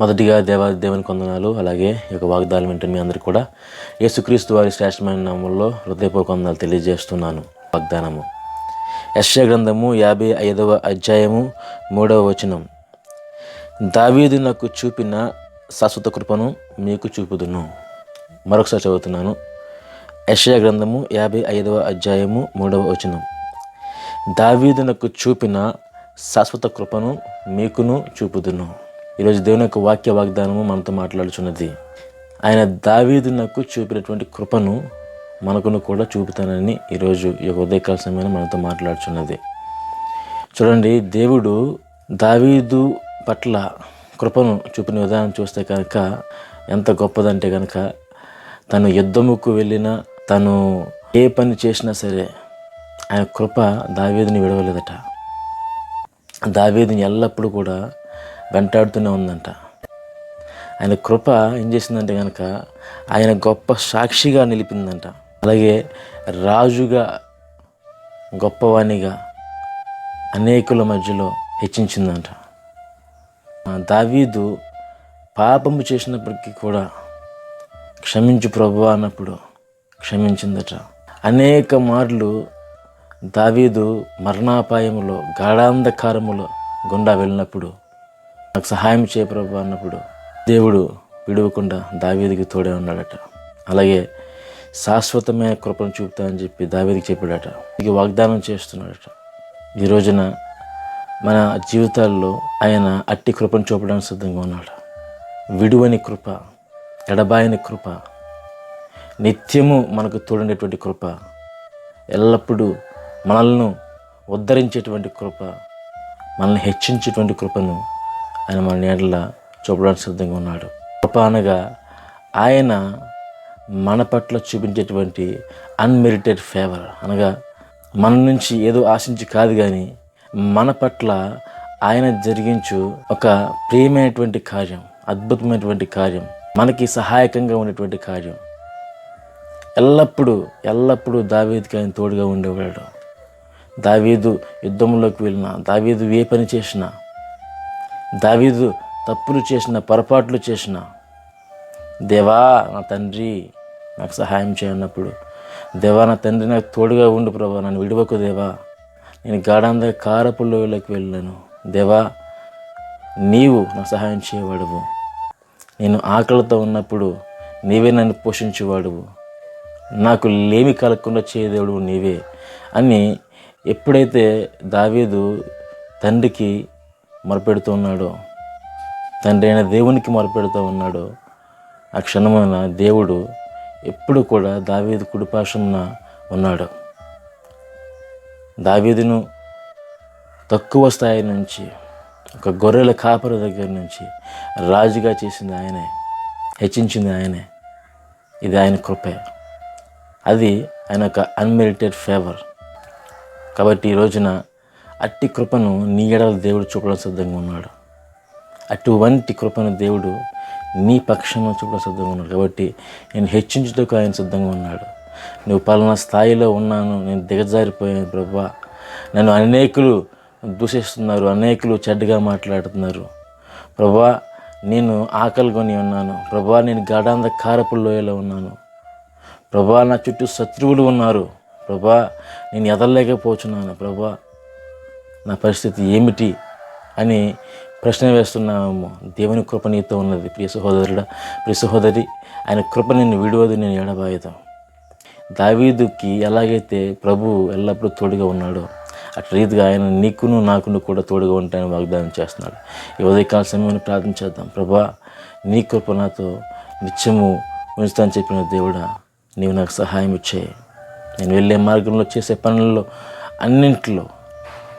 మొదటిగా దేవా దేవుని కొందనాలు అలాగే ఈ యొక్క వాగ్దానం వింటున్న మీ అందరికీ కూడా యేసుక్రీస్తు వారి శ్రేష్టమైన నామంలో హృదయపూర్వక వందనాలు తెలియజేస్తున్నాను. వాగ్దానము. యశ్య గ్రంథము యాభై ఐదవ అధ్యాయము మూడవ వచనం. దావీదు నాకు చూపిన శాశ్వత కృపను మీకు చూపుదును. మరొకసారి చదువుతున్నాను. యశ్య గ్రంథము యాభై ఐదవ అధ్యాయము మూడవ వచనం. దావీదు నాకు చూపిన శాశ్వత కృపను మీకును చూపుదును. ఈరోజు దేవుని యొక్క వాక్య వాగ్దానము మనతో మాట్లాడుచున్నది. ఆయన దావీదు నాకు చూపినటువంటి కృపను మనకును కూడా చూపుతానని ఈరోజు ఈ ఉదయకాల సమయంలో మనతో మాట్లాడుచున్నది. చూడండి దేవుడు దావీదు పట్ల కృపను చూపిన విధానం చూస్తే కనుక ఎంత గొప్పదంటే కనుక తను యుద్ధముకు వెళ్ళినా తను ఏ పని చేసినా సరే ఆయన కృప దావీదుని విడవలేదట. దావీదుని ఎల్లప్పుడూ కూడా వెంటాడుతూనే ఉందంట. ఆయన కృప ఏం చేసిందంటే కనుక ఆయన గొప్ప సాక్షిగా నిలిపిందంట. అలాగే రాజుగా గొప్పవాణిగా అనేకుల మధ్యలో హెచ్చించిందంట. దావీదు పాపము చేసినప్పటికీ కూడా క్షమించు ప్రభు అన్నప్పుడు క్షమించిందట. అనేక మార్లు దావీదు మరణాపాయములో గాఢాంధకారములో గుండా వెళ్ళినప్పుడు నాకు సహాయం చేయ ప్రభు అన్నప్పుడు దేవుడు విడవకుండా దావీదికి తోడే ఉన్నాడట. అలాగే శాశ్వతమైన కృపను చూపుతా అని చెప్పి దావేదికి చెప్పాడట. ఇది వాగ్దానం చేస్తున్నాడట. ఈ రోజున మన జీవితాల్లో ఆయన అట్టి కృపను చూపడానికి సిద్ధంగా ఉన్నాడు. విడువని కృప ఎడబాయని కృప నిత్యము మనకు తోడుండేటువంటి కృప ఎల్లప్పుడూ మనల్ని ఉద్ధరించేటువంటి కృప మనల్ని హెచ్చించేటువంటి కృపను ఆయన మన నీడల చూపడానికి సిద్ధంగా ఉన్నాడు. కృప అనగా ఆయన మన పట్ల చూపించేటువంటి అన్మెరిటెడ్ ఫేవర్ అనగా మన నుంచి ఏదో ఆశించి కాదు కానీ మన పట్ల ఆయన జరిగించు ఒక ప్రియమైనటువంటి కార్యం అద్భుతమైనటువంటి కార్యం మనకి సహాయకంగా ఉండేటువంటి కార్యం. ఎల్లప్పుడూ ఎల్లప్పుడూ దావీదుకి ఆయన తోడుగా ఉండేవాడు. దావీదు యుద్ధంలోకి వెళ్ళినా దావీదు ఏ పని చేసినా దావీదు తప్పులు చేసిన పొరపాట్లు చేసిన. దేవా నా తండ్రి నాకు సహాయం చేయన్నప్పుడు దేవా నా తండ్రి నాకు తోడుగా ఉండు ప్రభా నన్ను విడవకు దేవా. నేను గాఢంద కారపుల్లోకి వెళ్ళాను. దేవా నీవు నాకు సహాయం చేయవాడువు నేను ఆకలితో ఉన్నప్పుడు నీవే నన్ను పోషించేవాడువు. నాకు లేమి కలగకుండా చేయదేవుడు నీవే అని ఎప్పుడైతే దావీదు తండ్రికి మొరపెడుతూ ఉన్నాడో. తండ్రి అయిన దేవునికి మొరపెడుతూ ఉన్నాడో. ఆ క్షణమైన దేవుడు ఎప్పుడు కూడా దావీదు కుడిపాశంన ఉన్నాడు. దావీదును తక్కువ స్థాయి నుంచి ఒక గొర్రెల కాపరి దగ్గర నుంచి రాజుగా చేసింది ఆయనే హెచ్చించింది ఆయనే. ఇది ఆయన కృపే. అది ఆయన ఒక అన్మెరిటెడ్ ఫేవర్ కాబట్టి ఈ రోజున అట్టి కృపను నీ ఎడల దేవుడు చూపడం సిద్ధంగా ఉన్నాడు. అటువంటి కృపను దేవుడు నీ పక్షంలో చూపడం సిద్ధంగా ఉన్నాడు. కాబట్టి నేను హెచ్చించుటకు ఆయన సిద్ధంగా ఉన్నాడు. నువ్వు పలానా స్థాయిలో ఉన్నాను నేను దిగజారిపోయాను ప్రభా. నన్ను అనేకులు దూషిస్తున్నారు అనేకులు చెడ్డగా మాట్లాడుతున్నారు. ప్రభా నేను ఆకలిగొని ఉన్నాను. ప్రభా నేను గాఢాంధ కారపు లోయలో ఉన్నాను. ప్రభా నా చుట్టూ శత్రువులు ఉన్నారు. ప్రభా నేను ఎదలలేకపోతున్నాను ప్రభా నా పరిస్థితి ఏమిటి అని ప్రశ్న వేస్తున్నాము దేవుని కృప నీతో ఉన్నది. ప్రియ సహోదరుడ ప్రియ సహోదరి ఆయన కృప నేను విడువదు నేను ఎడబాయుతాం దావీదుకి ఎలాగైతే ప్రభు ఎల్లప్పుడూ తోడుగా ఉన్నాడో అట్లా రీతిగా ఆయన నీకును నాకును కూడా తోడుగా ఉంటాయని వాగ్దానం చేస్తున్నాడు. ఈ ఉదయకాల సమయంలో ప్రార్థన చేద్దాం. ప్రభా నీ కృప నాతో నిత్యము ఉంచుతాను చెప్పిన దేవుడా నీవు నాకు సహాయం ఇచ్చే నేను వెళ్ళే మార్గంలో చేసే పనుల్లో అన్నింటిలో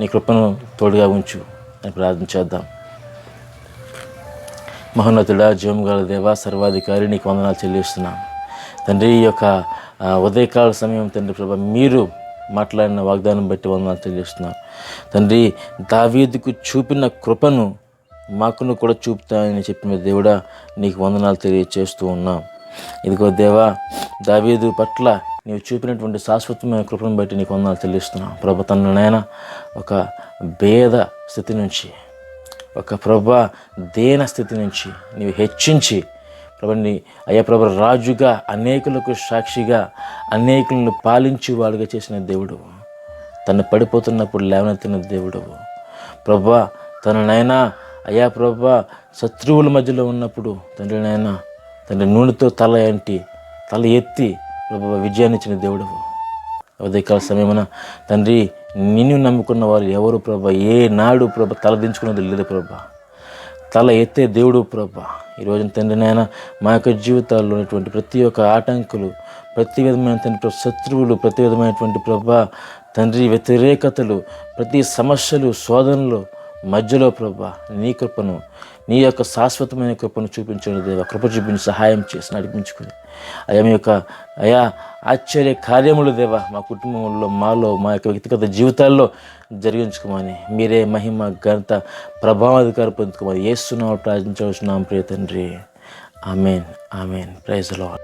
నీ కృపను తోడుగా ఉంచు. అని ప్రార్థన చేద్దాం. మహోన్నతుడా జీవంగల దేవా సర్వాధికారి నీకు వందనాలు చెల్లిస్తున్నాం. తండ్రి ఈ యొక్క ఉదయకాల సమయం తండ్రి ప్రభా మీరు మాట్లాడిన వాగ్దానం బట్టి వందనాలు చెల్లిస్తున్నాం. తండ్రి దావీదుకు చూపిన కృపను మాకును కూడా చూపుతాయని చెప్పిన దేవుడా నీకు వందనాలు తెలియచేస్తూ ఉన్నాం. ఇదిగో దేవా దావీదు పట్ల నీవు చూపినటువంటి శాశ్వతమైన కృపను బట్టి నీకు వందలు చెల్లిస్తున్నా. ప్రభు తన నాయన ఒక భేద స్థితి నుంచి ఒక ప్రభ దేన స్థితి నుంచి నీవు హెచ్చించి ప్రభుని అయ్యా ప్రభ రాజుగా అనేకులకు సాక్షిగా అనేకులను పాలించి వాడుగా చేసిన దేవుడు. తను పడిపోతున్నప్పుడు లేవనెత్తిన దేవుడు. ప్రభా తన నాయన అయ్యా ప్రభా శత్రువుల మధ్యలో ఉన్నప్పుడు తండ్రి నాయన తండ్రి నూనెతో తల ఏంటి తల ఎత్తి విజయాన్ని ఇచ్చిన దేవుడు. ఉదయకాల సమయమున తండ్రి నిన్ను నమ్ముకున్న వారు ఎవరు ప్రభా? ఏ నాడు ప్రభ తలదించుకున్నది లేదు ప్రభా. తల ఎత్తే దేవుడు ప్రభా. ఈ రోజున తండ్రి నాయన మా యొక్క జీవితాల్లో ఉన్నటువంటి ప్రతి ఒక్క ఆటంకులు ప్రతి విధమైన తండ్రి శత్రువులు ప్రతి విధమైనటువంటి ప్రభా తండ్రి వ్యతిరేకతలు ప్రతి సమస్యలు శోధనలు మధ్యలో ప్రభా నీ కృపను నీ యొక్క శాశ్వతమైన కృపను చూపించండి దేవ. కృప చూపించి సహాయం చేసి నడిపించుకుని. అయ్యా మీ యొక్క అయా ఆశ్చర్య కార్యములు దేవా మా కుటుంబంలో మాలో మా యొక్క వ్యక్తిగత జీవితాల్లో జరిగించుకోమని. మీరే మహిమ ఘనత ప్రభావాధికారి పొందుకోమని ఏస్తున్నావు ప్రార్థించవలసిన ప్రియ తండ్రి. Amen amen. ప్రైజ్